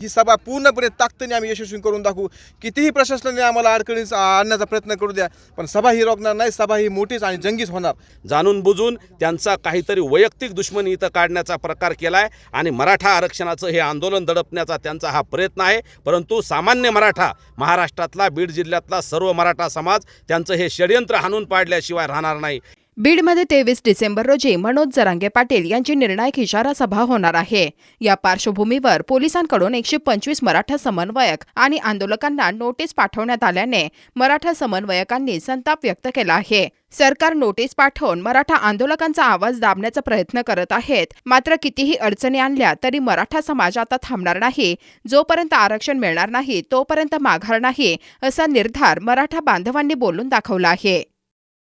ही सभा पूर्णपणे ताकदीने आम्ही यशस्वी करून दाखवू. कितीही प्रशासनाने आम्हाला अडचणीस आणण्याचा प्रयत्न करू द्या पण सभा ही रोखणार नाही सभा ही मोठीच आणि जंगीच होणार. जाणून बुजून त्यांचा काहीतरी वैयक्तिक दुश्मनी इथं काढण्याचा प्रकार केला आहे आणि मराठा आरक्षणाचं हे आंदोलन दडपण्याचा त्यांचा हा प्रयत्न आहे. परंतु सामान्य मराठा महाराष्ट्रातला बीड जिल्ह्यातला सर्व मराठा समाज त्यांचं हे षडयंत्र हाणून पाडल्याशिवाय राहणार नाही. बीडमध्ये तेवीस डिसेंबर रोजी मनोज जरांगे पाटील यांची निर्णायक इशारा सभा होणार आहे. या पार्श्वभूमीवर पोलिसांकडून एकशे पंचवीस मराठा समन्वयक आणि आंदोलकांना नोटीस पाठवण्यात आल्याने मराठा समन्वयकांनी संताप व्यक्त केला आहे. सरकार नोटीस पाठवून मराठा आंदोलकांचा आवाज दाबण्याचा प्रयत्न करत आहेत. मात्र कितीही अडचणी आणल्या तरी मराठा समाज आता थांबणार नाही. जोपर्यंत आरक्षण मिळणार नाही तोपर्यंत माघार नाही असा निर्धार मराठा बांधवांनी बोलून दाखवला आहे.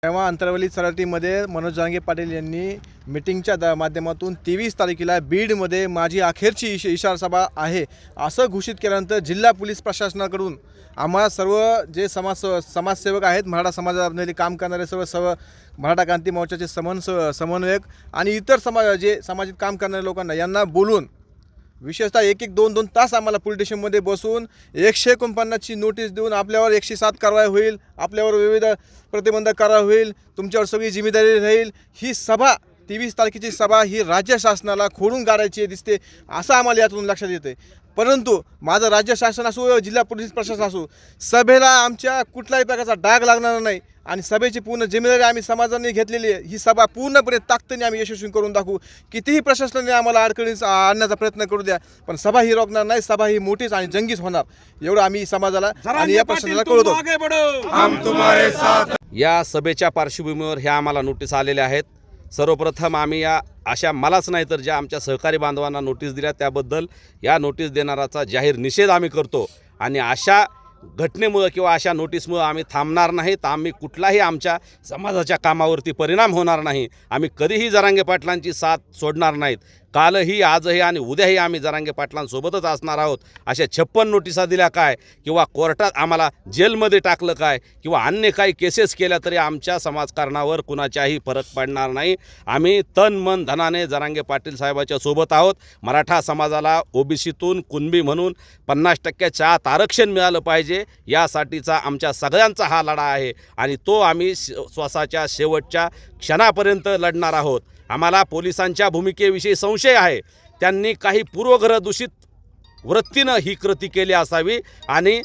तेव्हा अंतरवली सराटीमध्ये मनोज जांगे पाटील यांनी मिटिंगच्या द माध्यमातून तेवीस तारखेला बीडमध्ये माझी अखेरची इश इशार सभा आहे असं घोषित केल्यानंतर जिल्हा पोलीस प्रशासनाकडून आम्हाला सर्व जे समाज समाजसेवक आहेत मराठा समाजामध्ये काम करणारे सर्व सर्व मराठा क्रांती मोर्चाचे समन समन्वयक आणि इतर समाज जे सामाजिक काम करणाऱ्या लोकांना यांना बोलून विशेषतः एक एक दोन दोन तास आम्हाला पोलीस स्टेशनमध्ये बसून एकशे एकोणपन्नासची नोटीस देऊन आपल्यावर एकशे सात कारवाई होईल आपल्यावर विविध प्रतिबंधक कारवाई होईल तुमच्यावर सगळी जिम्मेदारी राहील. ही सभा तेवीस तारखेची सभा ही राज्य शासनाला खोडून काढायची दिसते असं आम्हाला यातून लक्षात येते परंतु माझं राज्य शासन असो जिल्हा पोलीस प्रशासन असो सभेला आमच्या कुठल्याही प्रकारचा डाग लागणार नाही आणि सभेची पूर्ण जिम्मेदारी आम्ही समाजाने घेतलेली आहे. ही सभा पूर्णपणे ताकदीने आम्ही यशस्वी करून दाखवू. कितीही प्रशासनाने आम्हाला अडचणीस आणण्याचा प्रयत्न करू द्या पण सभा ही रोखणार नाही सभा ही मोठीच आणि जंगीच होणार. एवढं आम्ही समाजाला आणि या प्रशासनाला कळवतो. या सभेच्या पार्श्वभूमीवर ह्या आम्हाला नोटीस आलेल्या आहेत. सर्वप्रथम आम्ही या अशा मलाच नाही तर ज्या आमच्या सहकारी बांधवांना नोटीस दिल्या त्याबद्दल या नोटीस देणाराचा जाहीर निषेध आम्ही करतो. आणि अशा घटनेमुळं किंवा अशा नोटीसमुळं आम्ही थांबणार नाहीत आम्ही कुठलाही आमच्या समाजाच्या कामावरती परिणाम होणार नाही. आम्ही कधीही जरांगे पाटलांची साथ सोडणार नाहीत. कालही आजही आणि उद्याही आम्ही जरांगे पाटलांसोबतच असणार आहोत. अशा छप्पन नोटिसा दिल्या काय? किंवा कोर्टात आम्हाला जेलमध्ये टाकलं काय? किंवा अन्य काही केसेस केल्या तरी आमच्या समाजकारणावर कुणाच्याही फरक पडणार नाही. आम्ही तन मन धनाने जरांगे पाटील साहेबाच्या सोबत आहोत. मराठा समाजाला ओबीसीतून कुणबी म्हणून पन्नास टक्क्याच्या आत आरक्षण मिळालं पाहिजे यासाठीचा आमच्या सगळ्यांचा हा लढा आहे. आणि तो आम्ही श- श्वासाच्या शेवटच्या क्षणापर्यंत लढणार आहोत. आम्हाला पोलिसांच्या भूमिकेविषयी संशय आहे. त्यांनी काही पूर्वग्रह दूषित वृत्तीनं ही कृती केली असावी आणि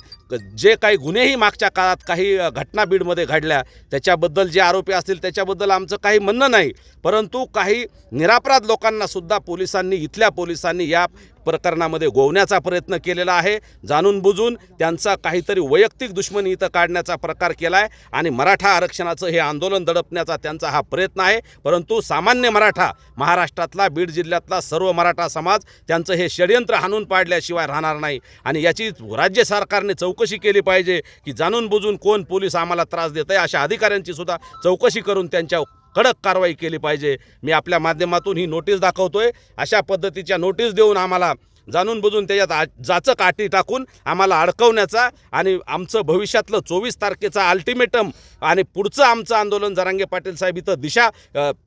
जे काही गुन्हेही मागच्या काळात काही घटना बीडमध्ये घडल्या त्याच्याबद्दल जे आरोपी असतील त्याच्याबद्दल आमचं काही म्हणणं नाही. परंतु काही निरापराध लोकांनासुद्धा पोलिसांनी इथल्या पोलिसांनी या प्रकरणामध्ये गोवण्याचा प्रयत्न केलेला आहे. जाणून बुजून त्यांचा काहीतरी वैयक्तिक दुश्मनी इथं काढण्याचा प्रकार केला आहे आणि मराठा आरक्षणाचं हे आंदोलन दडपण्याचा त्यांचा हा प्रयत्न आहे. परंतु सामान्य मराठा महाराष्ट्रातला बीड जिल्ह्यातला सर्व मराठा समाज त्यांचं हे षडयंत्र हाणून पाडल्याशिवाय राहणार नाही. आणि याची राज्य सरकारने चौकशी केली पाहिजे की जाणून बुजून कोण पोलीस आम्हाला त्रास देत आहे अशा अधिकाऱ्यांची सुद्धा चौकशी करून त्यांच्या कडक कारवाई केली पाहिजे. मी आपल्या माध्यमातून ही नोटीस दाखवतोय. अशा पद्धतीच्या नोटीस देऊन आम्हाला जाणून बुजून त्याच्यात आ जाचक आटी टाकून आम्हाला अडकवण्याचा आणि आमचं भविष्यातलं चोवीस तारखेचा अल्टिमेटम आणि पुढचं आमचं आंदोलन जरांगे पाटील साहेब इथं दिशा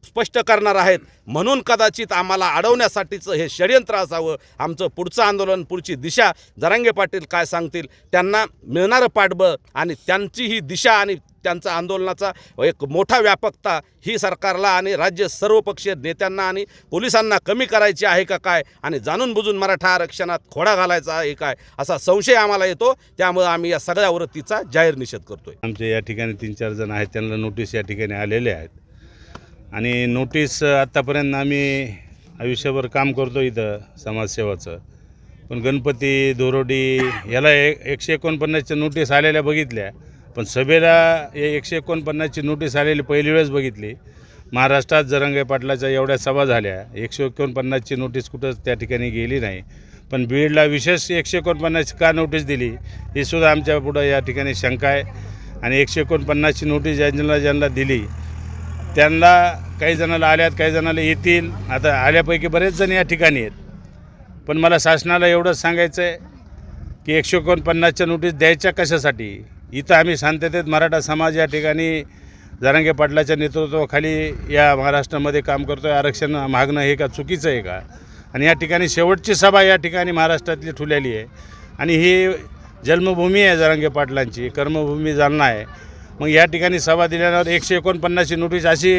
स्पष्ट करणार आहेत. म्हणून कदाचित आम्हाला अडवण्यासाठीचं हे षडयंत्र असावं. आमचं पुढचं आंदोलन पुढची दिशा जरांगे पाटील काय सांगतील त्यांना मिळणारं पाठबळ आणि त्यांची ही दिशा आणि त्यांचा आंदोलनाचा एक मोठा व्यापकता ही सरकारला आणि राज्य सर्वपक्षीय नेत्यांना आणि पोलिसांना कमी करायची आहे का काय आणि जाणून बुजून मराठा आरक्षणात खोडा घालायचा आहे काय असा संशय आम्हाला येतो. त्यामुळं आम्ही या सगळ्या वृत्तीचा जाहीर निषेध करतोय. आमचे या ठिकाणी तीन चार जण आहेत. त्यांना नोटीस या ठिकाणी आलेले आहेत. आणि नोटीस आत्तापर्यंत आम्ही आयुष्यभर काम करतो इथं समाजसेवाचं. पण गणपती दोरोडी याला एक एकशे एकोणपन्नासच्या नोटीस आलेल्या बघितल्या. पण सभेला हे एकशे एकोणपन्नासची नोटीस आलेली पहिली वेळेस बघितली. महाराष्ट्रात जरंगे पाटलाच्या एवढ्या सभा झाल्या. एकशे एकोणपन्नासची नोटीस कुठंच त्या ठिकाणी गेली नाही. पण बीडला विशेष एकशे एकोणपन्नास का नोटीस दिली ही सुद्धा आमच्या पुढं या ठिकाणी शंका आहे. आणि एकशे एकोणपन्नासची नोटीस ज्यांना ज्यांना दिली त्यांना काही जणाला आल्यात काही जणाला येतील. आता आल्यापैकी बरेच जण या ठिकाणी आहेत. पण मला शासनाला एवढंच सांगायचं आहे की एकशे एकोणपन्नासच्या नोटीस द्यायच्या कशासाठी? इथं आम्ही शांततेत मराठा समाज या ठिकाणी जरांगे पाटलाच्या नेतृत्वाखाली या महाराष्ट्रामध्ये काम करतो आहे आरक्षण मागणं हे का चुकीचं आहे का? आणि या ठिकाणी शेवटची सभा या ठिकाणी महाराष्ट्रातली ठुलेली आहे. आणि ही जन्मभूमी आहे जरांगे पाटलांची कर्मभूमी जालना आहे. मग या ठिकाणी सभा दिल्यानंतर एकशे एकोणपन्नासची नोटीस अशी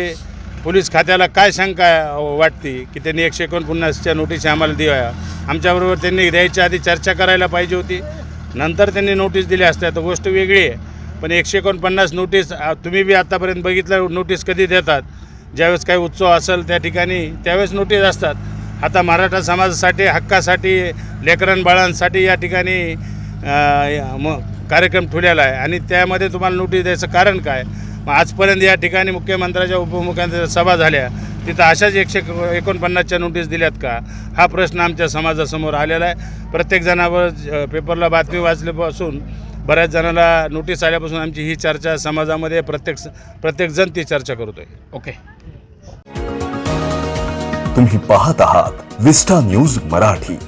पोलीस खात्याला काय शंका वाटते की त्यांनी एकशे एकोणपन्नासच्या नोटीस आम्हाला द्याव्या आमच्याबरोबर त्यांनी द्यायच्या आधी चर्चा करायला पाहिजे होती. नंतर त्यांनी नोटीस दिल्या असत्या तर गोष्ट वेगळी आहे. पण एकशे एकोणपन्नास नोटीस तुम्ही बी आत्तापर्यंत बघितलं नोटीस कधी देतात? ज्यावेळेस काही उत्सव असेल त्या ठिकाणी त्यावेळेस नोटीस असतात. आता मराठा समाजासाठी हक्कासाठी लेकरन बाळांसाठी या ठिकाणी कार्यक्रम ठेवलेला आहे. आणि त्यामध्ये तुम्हाला नोटीस द्यायचं कारण काय? आजपर्यंत या ठिकाणी मुख्यमंत्र्याच्या उपमुख्यमंत्र्याच्या सभा झाल्या. तिथं अशाच एकशे एकोणपन्नासच्या नोटीस दिल्यात का? हा प्रश्न आमच्या समाजासमोर आलेला आहे. प्रत्येक जणावर पेपरला बातमी वाचल्यापासून बऱ्याच जणाला नोटीस आल्यापासून आमची ही चर्चा समाजामध्ये प्रत्येक प्रत्येकजण ती चर्चा करतोय. ओके. तुम्ही पाहत आहात विस्टा न्यूज मराठी.